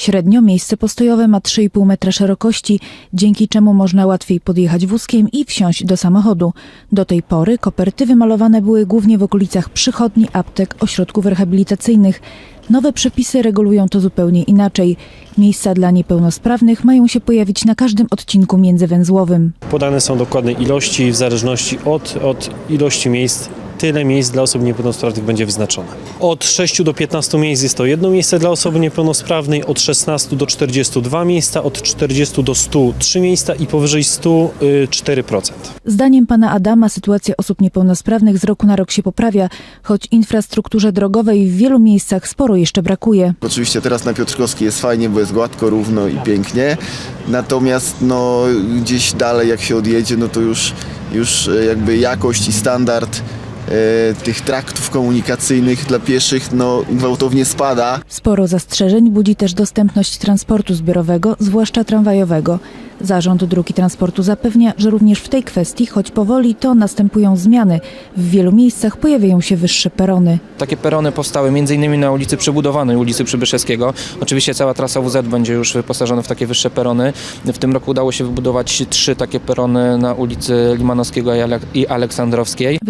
Średnio miejsce postojowe ma 3,5 metra szerokości, dzięki czemu można łatwiej podjechać wózkiem i wsiąść do samochodu. Do tej pory koperty wymalowane były głównie w okolicach przychodni, aptek, ośrodków rehabilitacyjnych. Nowe przepisy regulują to zupełnie inaczej. Miejsca dla niepełnosprawnych mają się pojawić na każdym odcinku międzywęzłowym. Podane są dokładne ilości w zależności od, od ilości miejsc. Tyle miejsc dla osób niepełnosprawnych będzie wyznaczone. Od 6 do 15 miejsc jest to jedno miejsce dla osoby niepełnosprawnej, od 16 do 42 miejsca, od 40 do 100 3 miejsca i powyżej 100 y, 4%. Zdaniem pana Adama sytuacja osób niepełnosprawnych z roku na rok się poprawia, choć infrastrukturze drogowej w wielu miejscach sporo jeszcze brakuje. Oczywiście teraz na Piotrkowskiej jest fajnie, bo jest gładko, równo i pięknie. Natomiast no, gdzieś dalej jak się odjedzie, no to już, już e, jakby jakość i standard tych traktów komunikacyjnych dla pieszych no, gwałtownie spada. Sporo zastrzeżeń budzi też dostępność transportu zbiorowego, zwłaszcza tramwajowego. Zarząd Dróg i Transportu zapewnia, że również w tej kwestii, choć powoli, to następują zmiany. W wielu miejscach pojawiają się wyższe perony. Takie perony powstały m.in. na ulicy przebudowanej, ulicy Przybyszewskiego. Oczywiście cała trasa WZ będzie już wyposażona w takie wyższe perony. W tym roku udało się wybudować trzy takie perony na ulicy Limanowskiego i Ale- i Aleksandrowskiej. W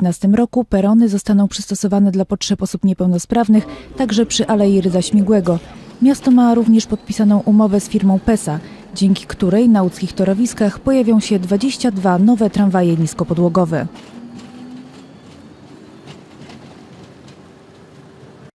2015 roku perony zostaną przystosowane dla potrzeb osób niepełnosprawnych, także przy Alei Rydza Śmigłego. Miasto ma również podpisaną umowę z firmą PESA, dzięki której na łódzkich torowiskach pojawią się 22 nowe tramwaje niskopodłogowe.